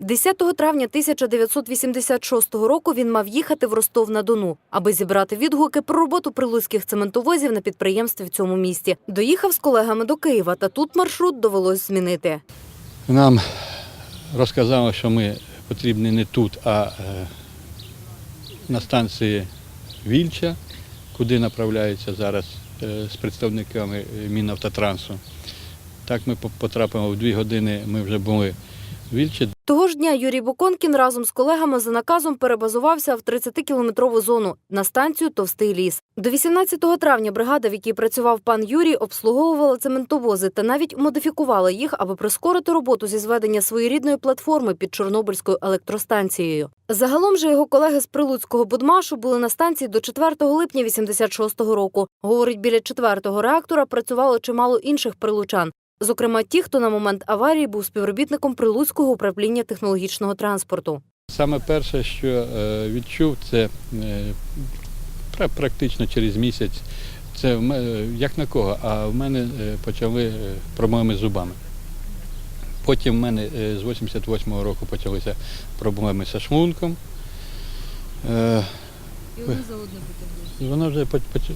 10 травня 1986 року він мав їхати в Ростов-на-Дону, аби зібрати відгуки про роботу прилуцьких цементовозів на підприємстві в цьому місті. Доїхав з колегами до Києва, та тут маршрут довелось змінити. Нам розказали, що ми потрібні не тут, а е, на станції Вільча, куди направляються зараз е, з представниками Мінавтотрансу. Так ми по- потрапимо в дві години, ми вже були Вільчі. Того ж дня Юрій Буконкін разом з колегами за наказом перебазувався в 30-кілометрову зону на станцію Товстий ліс. До 18 травня бригада, в якій працював пан Юрій, обслуговувала цементовози та навіть модифікувала їх, аби прискорити роботу зі зведення своєрідної платформи під Чорнобильською електростанцією. Загалом же його колеги з Прилуцького Будмашу були на станції до 4 липня 86-го року. Говорить, біля четвертого реактора працювало чимало інших прилучан. Зокрема, ті, хто на момент аварії був співробітником Прилуцького управління технологічного транспорту. Саме перше, що е, відчув, це е, практично через місяць. Це ме- як на кого, а в мене е, почали е, проблеми з зубами. Потім в мене е, з 88-го року почалися проблеми зі шлунком. Е, І одне за одне потягли. Воно вже поч-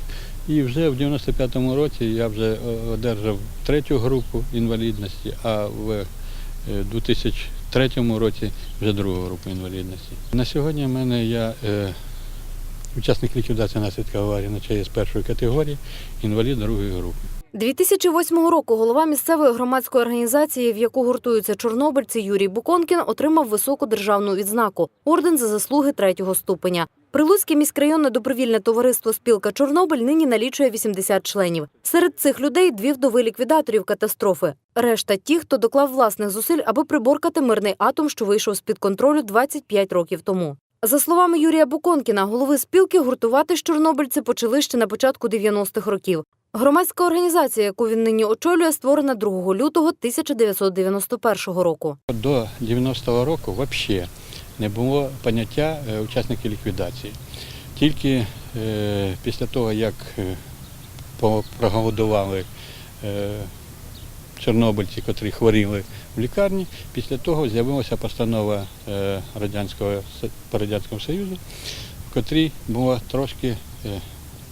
і вже в 95-му році я вже е, одержав третю групу інвалідності, а в е, 2003 році вже другу групу інвалідності. На сьогодні в мене я е, учасник ліквідації наслідка аварії на ЧАЕС першої категорії, інвалід другої групи. 2008 року голова місцевої громадської організації, в яку гуртуються чорнобильці Юрій Буконкін, отримав високу державну відзнаку орден за заслуги третього ступеня. Прилуцьке міськрайонне добровільне товариство Спілка Чорнобиль нині налічує 80 членів. Серед цих людей дві вдови ліквідаторів катастрофи. Решта ті, хто доклав власних зусиль, аби приборкати мирний атом, що вийшов з під контролю 25 років тому. За словами Юрія Буконкіна, голови спілки гуртувати з чорнобильці почали ще на початку 90-х років. Громадська організація, яку він нині очолює, створена 2 лютого 1991 року. До 90-го року взагалі не було поняття е, учасники ліквідації. Тільки е, після того, як е, проголодували чорнобильці, котрі хворіли в лікарні, після того з'явилася постанова Радянського, по Радянському Союзу, в котрій було трошки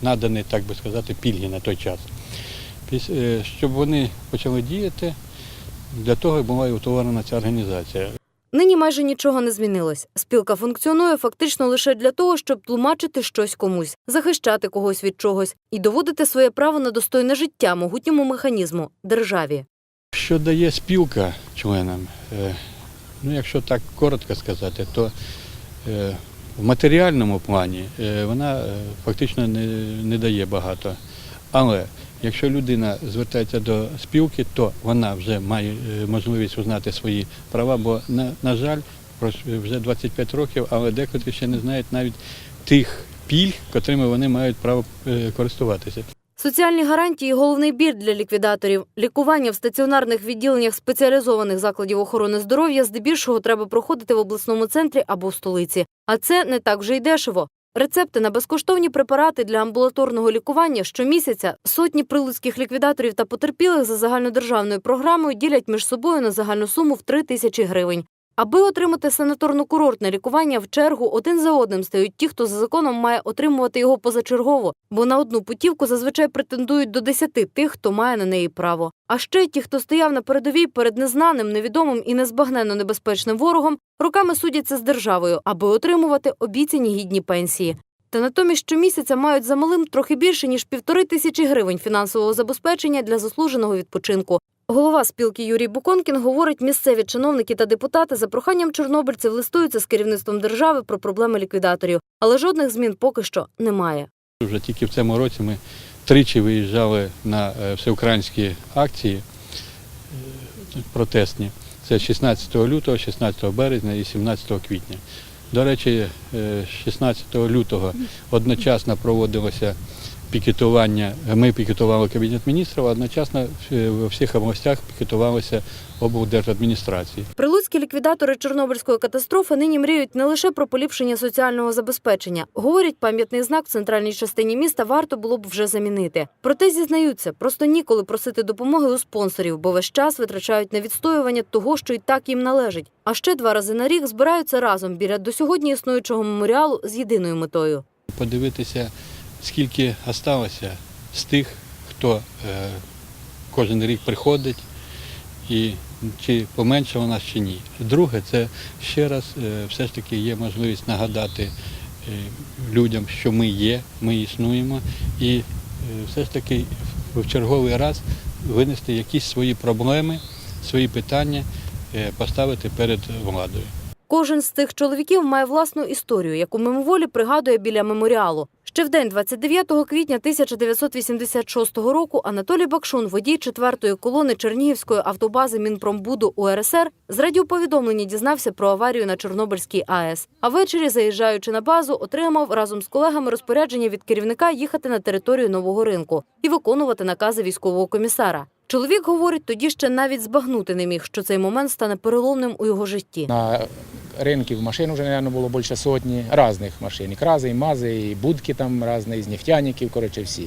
надані, так би сказати, пільги на той час. Е, Щоб вони почали діяти, для того і була і утворена ця організація. Нині майже нічого не змінилось. Спілка функціонує фактично лише для того, щоб тлумачити щось комусь, захищати когось від чогось і доводити своє право на достойне життя могутньому механізму державі. Що дає спілка членам? Е, Ну, якщо так коротко сказати, то е, в матеріальному плані е, вона е, фактично не, не дає багато. Але якщо людина звертається до спілки, то вона вже має е, можливість узнати свої права, бо, на, на жаль, вже 25 років, але декотрі ще не знають навіть тих пільг, котрими вони мають право користуватися. Соціальні гарантії головний біль для ліквідаторів. Лікування в стаціонарних відділеннях спеціалізованих закладів охорони здоров'я здебільшого треба проходити в обласному центрі або в столиці. А це не так вже й дешево. Рецепти на безкоштовні препарати для амбулаторного лікування щомісяця сотні прилуцьких ліквідаторів та потерпілих за загальнодержавною програмою ділять між собою на загальну суму в 3 тисячі гривень. Аби отримати санаторно-курортне лікування в чергу один за одним стають ті, хто за законом має отримувати його позачергово, бо на одну путівку зазвичай претендують до 10 тих, хто має на неї право. А ще ті, хто стояв на передовій перед незнаним, невідомим і незбагненно небезпечним ворогом, роками судяться з державою, аби отримувати обіцяні гідні пенсії. Та натомість щомісяця мають за малим трохи більше ніж півтори тисячі гривень фінансового забезпечення для заслуженого відпочинку. Голова спілки Юрій Буконкін говорить, місцеві чиновники та депутати за проханням чорнобильців листуються з керівництвом держави про проблеми ліквідаторів, але жодних змін поки що немає. Вже тільки в цьому році ми тричі виїжджали на е, всеукраїнські акції е, протестні. Це 16 лютого, 16 березня і 17 квітня. До речі, е, 16 лютого одночасно проводилося пікетування. Ми пікетували Кабінет міністрів, а одночасно е, в всіх областях пікетувалися облдержадміністрації. Прилуцькі ліквідатори Чорнобильської катастрофи нині мріють не лише про поліпшення соціального забезпечення. Говорять, пам'ятний знак в центральній частині міста варто було б вже замінити. Проте зізнаються, просто ніколи просити допомоги у спонсорів, бо весь час витрачають на відстоювання того, що й так їм належить. А ще два рази на рік збираються разом біля до сьогодні існуючого меморіалу з єдиною метою. Подивитися, скільки залишилося з тих, хто е, кожен рік приходить, і чи поменшало нас чи ні. Друге, це ще раз е, все ж таки є можливість нагадати е, людям, що ми є, ми існуємо, і все ж таки в черговий раз винести якісь свої проблеми, свої питання, поставити перед владою. Кожен з цих чоловіків має власну історію, яку мимоволі пригадує біля меморіалу. Ще в день 29 квітня 1986 року Анатолій Бакшун, водій четвертої колони Чернігівської автобази Мінпромбуду УРСР, з радіоповідомлення дізнався про аварію на Чорнобильській АЕС. А ввечері, заїжджаючи на базу, отримав разом з колегами розпорядження від керівника їхати на територію нового ринку і виконувати накази військового комісара. Чоловік говорить, тоді ще навіть збагнути не міг, що цей момент стане переломним у його житті. На ринків машин вже, мабуть, було більше сотні різних машин. І крази, і мази, і будки там різні, з нефтяників, коротше, всі.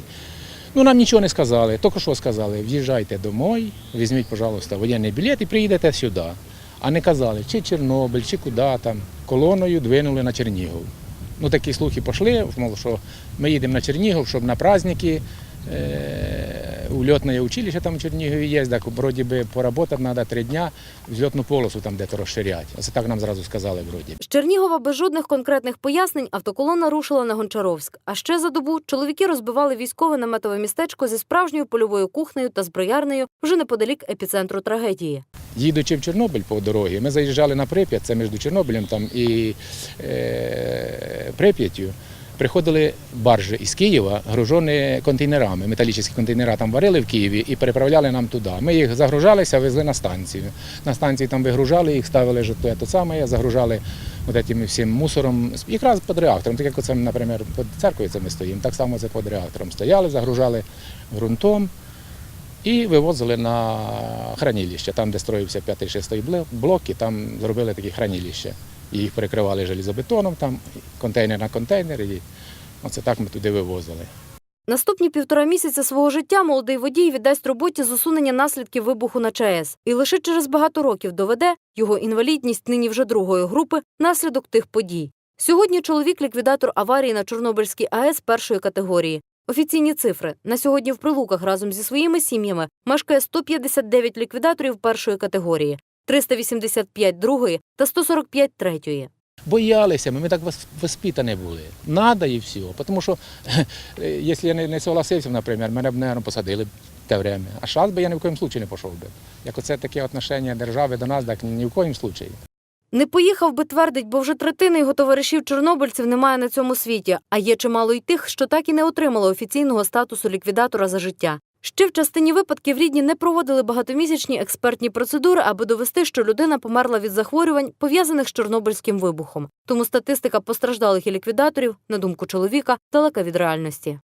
Ну, нам нічого не сказали. Тільки що сказали, в'їжджайте домой, візьміть, пожалуйста, воєнний білет і приїдете сюди. А не казали, чи Чорнобиль, чи куди там. Колоною двинули на Чернігів. Ну, такі слухи пішли, мов, що ми їдемо на Чернігів, щоб на праздники. Е, Ульотне училище там в Чернігові є, так вроді би поработати треба три дня, взльотну полосу там де-то розширяти. Оце так нам зразу сказали вроді. З Чернігова без жодних конкретних пояснень автоколона рушила на Гончаровськ. А ще за добу чоловіки розбивали військове наметове містечко зі справжньою польовою кухнею та зброярнею вже неподалік епіцентру трагедії. Їдучи в Чорнобиль по дорозі, ми заїжджали на Прип'ять, це між Чорнобилем там і е, Прип'яттю. Приходили баржі із Києва, гружені контейнерами. Металічні контейнери там варили в Києві і переправляли нам туди. Ми їх загружалися, везли на станцію. На станції там вигружали їх, ставили ж те саме, загружали от цим всім мусором, якраз під реактором. Так як оце, наприклад, під церквою це ми стоїмо, так само це під реактором. Стояли, загружали ґрунтом і вивозили на хранилище. Там, де строївся 5-6 блок, і там зробили такі хранилища. І їх перекривали желізобетоном, там контейнер на контейнер, і оце так ми туди вивозили. Наступні півтора місяця свого життя молодий водій віддасть роботі з усунення наслідків вибуху на ЧАЕС. І лише через багато років доведе його інвалідність нині вже другої групи наслідок тих подій. Сьогодні чоловік ліквідатор аварії на Чорнобильській АЕС першої категорії. Офіційні цифри на сьогодні в прилуках разом зі своїми сім'ями мешкає 159 ліквідаторів першої категорії, 385 другої та 145 третьої. Боялися ми, ми так воспитані були. Надо і все. Тому що, якщо я не, согласився, наприклад, мене б, мабуть, посадили б те время. А зараз би я ні в коїм случаї не пішов би. Як оце таке отношення держави до нас, так ні, в коїм случаї. Не поїхав би твердить, бо вже третини його товаришів чорнобильців немає на цьому світі, а є чимало й тих, що так і не отримали офіційного статусу ліквідатора за життя. Ще в частині випадків рідні не проводили багатомісячні експертні процедури, аби довести, що людина померла від захворювань, пов'язаних з чорнобильським вибухом. Тому статистика постраждалих і ліквідаторів, на думку чоловіка, далека від реальності.